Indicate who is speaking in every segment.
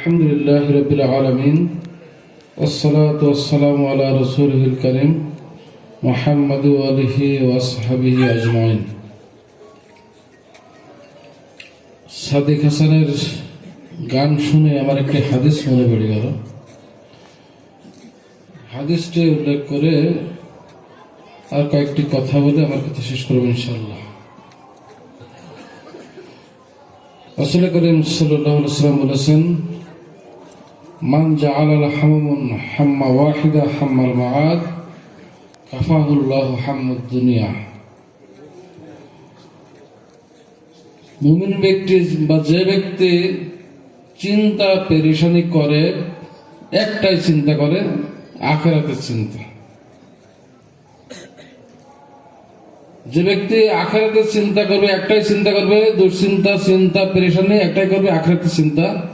Speaker 1: الحمد لله رب العالمين والصلاة والسلام على رسوله الكريم محمد وآله وصحبه أجمعين সাদিক হাসানের গান শুনে আমার একটি হাদিস মনে পড়ে গেল হাদিসটি উল্লেখ করে আর কয়েকটি কথা বলে আমার কথা শেষ করবো ইনশাল্লাহ রসুল করিম সাল্লাম বলেছেন মান জাআলাল হামামুন হাম্মা ওয়াহিদা হাম্মাল মাআদ, কাফাহুল্লাহ হাম্মুদ দুনিয়া। মুমিন ব্যক্তি বা যে ব্যক্তি চিন্তা পেরেশানি করে, একটাই চিন্তা করে, আখেরাতের চিন্তা। যে ব্যক্তি আখেরাতের চিন্তা করবে, একটাই চিন্তা করবে, দুশ্চিন্তা, চিন্তা, পেরেশানি, একটাই করবে, আখেরাতের চিন্তা।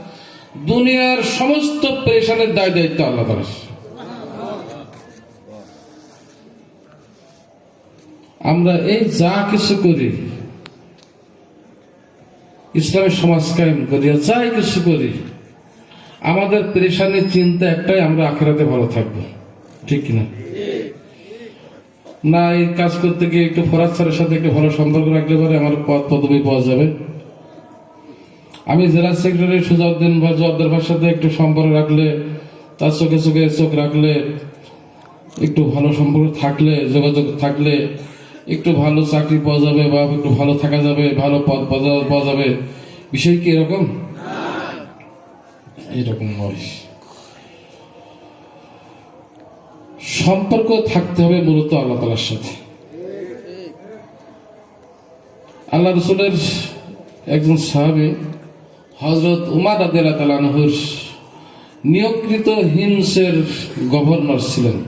Speaker 1: দুনিয়ার সমস্ত পেরেশানের দায় দায়িত্ব আল্লাহ তাআলা। আমরা এই যা কিছু করি ইসলামের সমাজ কায়েম করি যাই কিছু করি, আমাদের পেরেশানির চিন্তা একটাই, আমরা আখেরাতে ভালো থাকব। ঠিক কিনা? না, এই কাজ করতে গিয়ে একটু ফরাজ সাথে একটু ভালো সম্পর্ক রাখলে পরে আমার পদ পদবি পাওয়া যাবে। আমি জেলা সেক্রেটারি সুজাউদ্দিন বা জব্দের সাথে একটু সম্পর্ক রাখলে, তার চোখে চোখে চোখ রাখলে, একটু ভালো সম্পর্ক থাকলে, যোগাযোগ থাকলে, একটু ভালো চাকরি পাওয়া যাবে বা একটু ভালো থাকা যাবে, ভালো পদ পাওয়া যাবে বিষয় কি এরকম? এরকম নয়। সম্পর্ক থাকতে হবে মূলত আল্লাহ তালার সাথে। আল্লাহ রসুলের একজন সাহাবি হজরত উমার আদিল্লা তালানহুর নিয়োগকৃত হিমসের গভর্নর ছিলেন।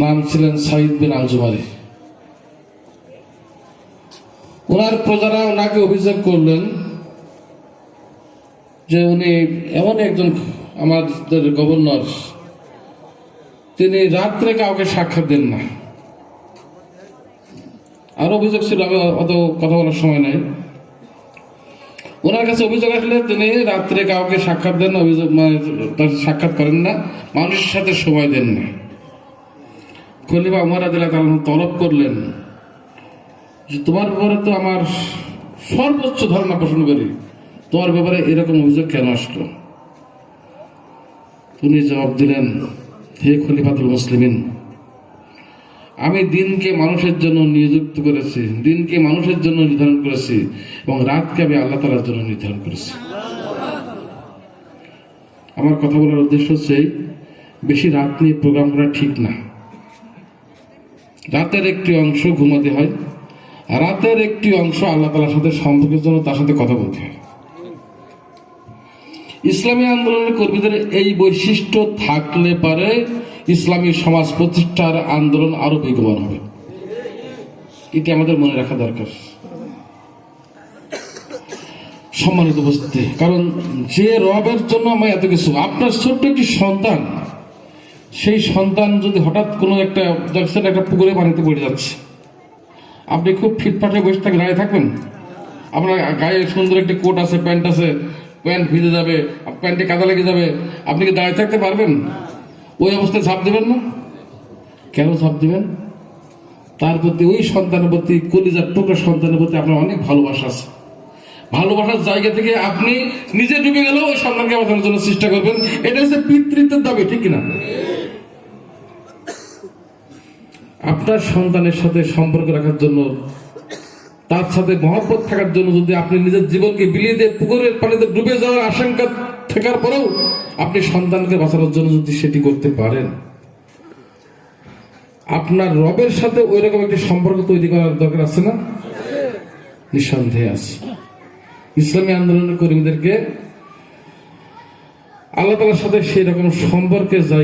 Speaker 1: নাম ছিলেন সাইদ বিন আলজুমারি ওনার প্রজারা ওনাকে অভিযোগ করলেন যে উনি এমন একজন আমাদের গভর্নর, তিনি রাত্রে কাউকে সাক্ষাৎ দেন না। আর অভিযোগ ছিল, আমি অত কথা বলার সময় নাই। ওনার কাছে অভিযোগ আসলে তিনি রাত্রে কাউকে সাক্ষাৎ দেন অভিযোগ মানে তার সাক্ষাৎ করেন না, মানুষের সাথে সময় দেন না। খলিফা উমর আদিল্লাহ তাআলা তলব করলেন যে, তোমার ব্যাপারে তো আমার সর্বোচ্চ ধারণা পোষণ করি। তোমার ব্যাপারে এরকম অভিযোগ কেন আসলো? তিনি জবাব দিলেন, হে খলিফাতুল মুসলিমিন আমি দিনকে মানুষের জন্য নিযুক্ত করেছি, দিনকে মানুষের জন্য নির্ধারণ করেছি, এবং রাতকে আমি আল্লাহ তালার জন্য নির্ধারণ করেছি। আমার কথা বলার উদ্দেশ্য হচ্ছে বেশি রাত নিয়ে প্রোগ্রাম করা ঠিক না। রাতের একটি অংশ ঘুমাতে হয়, রাতের একটি অংশ আল্লাহ তালার সাথে সম্পর্কের জন্য তার সাথে কথা বলতে হয়। ইসলামী আন্দোলনের কর্মীদের এই বৈশিষ্ট্য থাকলে পারে ইসলামী সমাজ প্রতিষ্ঠার আন্দোলন আরও বেগবান হবে। এটি আমাদের মনে রাখা দরকার। সম্মানিত উপস্থিতি, কারণ যে রবের জন্য আমি এত কিছু, আপনার ছোট্ট একটি সন্তান, সেই সন্তান যদি হঠাৎ কোনো একটা দেখছেন একটা পুকুরে পানিতে পড়ে যাচ্ছে। আপনি খুব ফিটফাটে বসে থাকলে দাঁড়িয়ে থাকবেন? আপনার গায়ে সুন্দর একটি কোট আছে, প্যান্ট আছে, প্যান্ট ভিজে যাবে, প্যান্টে কাদা লেগে যাবে। আপনি কি দাঁড়িয়ে থাকতে পারবেন? ওই অবস্থায় ঝাঁপ দেবেন না? কেন ঝাঁপ দেবেন? তার প্রতি ওই সন্তানের প্রতি, কলিজার টুকরা সন্তানের প্রতি আপনার অনেক ভালোবাসা আছে। ভালোবাসার জায়গা থেকে আপনি নিজে ডুবে গেলেও ওই সন্তানকে বাঁচানোর জন্য চেষ্টা করবেন। এটা হচ্ছে পিতৃত্বের দাবি, ঠিক কিনা? আপনার সন্তানের সাথে সম্পর্ক রাখার জন্য, তার সাথে মহব্বত থাকার জন্য যদি আপনি নিজের জীবনকে বিলিয়ে দিয়ে পুকুরের পানিতে ডুবে যাওয়ার আশঙ্কা থাকার পরেও আপনি সন্তানকে বাঁচানোর জন্য যদি সেটি করতে পারেন, আপনার রবের সাথে ওই রকম একটি সম্পর্ক তৈরি করার দরকার আছে না? নিঃসন্দেহে আছে। ইসলামী আন্দোলনের কর্মীদেরকে আল্লাহ তালার সাথে সেই রকম সম্পর্কে